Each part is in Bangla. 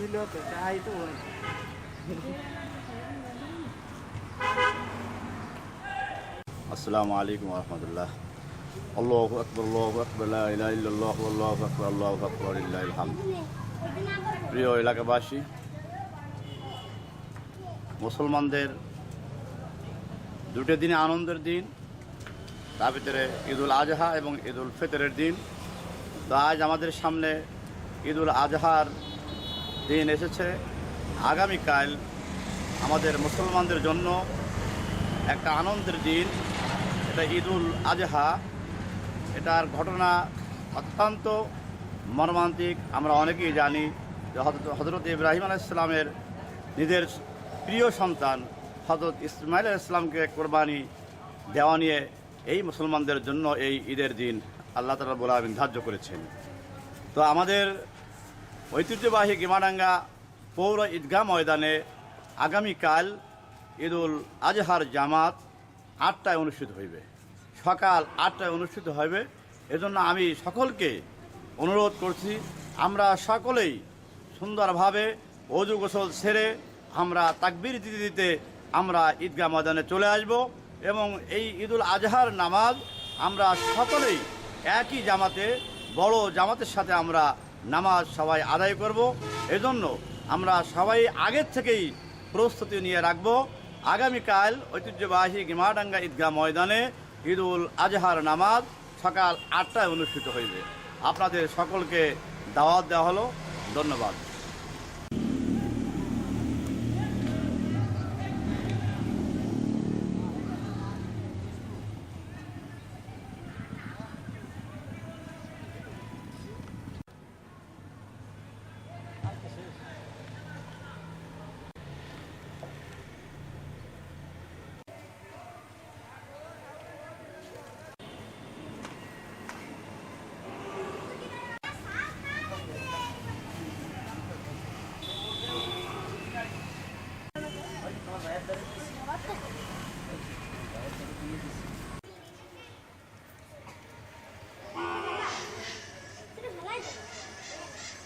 নিলে হতো চাই তো আসসালামু আলাইকুম প্রিয় এলাকাবাসী, মুসলমানদের দুটো দিনে আনন্দের দিন, তার ভিতরে ঈদুল আজহা এবং ঈদুল ফিতরের দিন। তো আজ আমাদের সামনে ঈদুল আজহার দিন এসেছে। আগামীকাল আমাদের মুসলমানদের জন্য একটা আনন্দের দিন। এটা ঈদুল আজহা। এটার ঘটনা অত্যন্ত মর্মান্তিক। আমরা অনেকেই জানি যে হজরত ইব্রাহিম আলাইসালামের নিজের প্রিয় সন্তান হজরত ইসমাইল ইসলামকে কোরবানি দেওয়া নিয়ে এই মুসলমানদের জন্য এই ঈদের দিন আল্লাহ তালা বলা ধার্য করেছেন। তো আমাদের ঐতিহ্যবাহী গিমাডাঙ্গা পৌর ঈদগাহ ময়দানে আগামীকাল ঈদুল আজহার জামাত আটটায় অনুষ্ঠিত হইবে। সকাল আটটায় অনুষ্ঠিত হবে এজন্য আমি সকলকে অনুরোধ করছি, আমরা সকলেই সুন্দরভাবে অজু গোসল সেরে আমরা তাকবির দিতে দিতে আমরা ঈদগাহ ময়দানে চলে আসব এবং এই ঈদুল আজহার নামাজ আমরা সকলেই একই জামাতে, বড় জামাতের সাথে আমরা নামাজ সবাই আদায় করব। এজন্য আমরা সবাই আগের থেকেই প্রস্তুতি নিয়ে রাখব। আগামীকাল ঐতিহ্যবাহী গিমাডাঙ্গা ঈদগাহ ময়দানে ঈদুল আজহার নামাজ সকাল আটটায় অনুষ্ঠিত হইবে। আপনাদের সকলকে দাওয়াত দেওয়া হলো। ধন্যবাদ।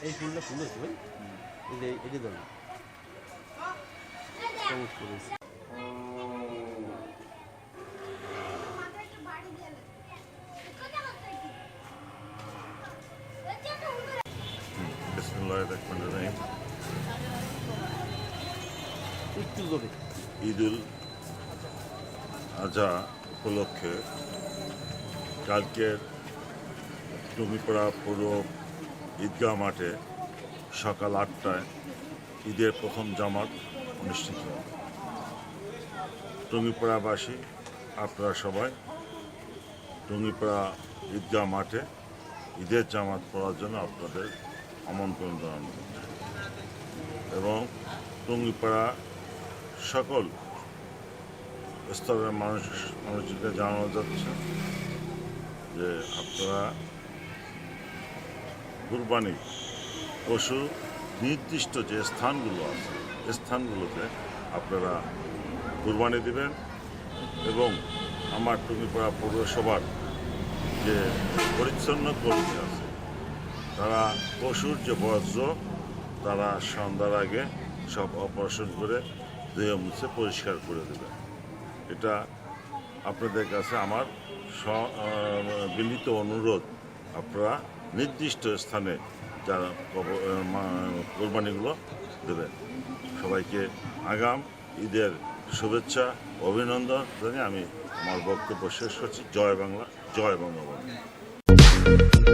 এই ফুলটা ফুল আছে ভাই এই যে এই যে ধরুন। সবুজ ফুল আছে। বিসমুল্লাহ রহমান রহিম একটু করে ঈদুল আজহা উপলক্ষে কালকের টুমিপাড়া পৌর ঈদগাহ মাঠে সকাল আটটায় ঈদের প্রথম জামাত অনুষ্ঠিত হবে। টুঙ্গিপাড়াবাসী, আপনারা সবাই টুঙ্গিপাড়া ঈদগাহ মাঠে ঈদের জামাত পড়ার জন্য আপনাদের আমন্ত্রণ জানানো এবং টুঙ্গিপাড়া সকল স্তরের মানুষ মানুষকে জানানো যাচ্ছে যে আপনারা কুরবানি পশু নির্দিষ্ট যে স্থানগুলো আছে স্থানগুলোতে আপনারা কুরবানি দিবেন এবং আমার টুঙ্গিপাড়া পৌরসভার যে পরিচ্ছন্ন কর্মী আছে, তারা পশুর যে বর্জ্য, তারা সন্ধ্যার আগে সব অপারেশন করে ধুয়ে মুছে পরিষ্কার করে দেবে। এটা আপনাদের কাছে আমার বিনীত অনুরোধ। আপনারা নির্দিষ্ট স্থানে যারা কোরবানিগুলো দেবেন সবাইকে আগাম, ঈদের শুভেচ্ছা, অভিনন্দন জানিয়ে আমি আমার বক্তব্য শেষ করছি। জয় বাংলা, জয় বঙ্গবন্ধু।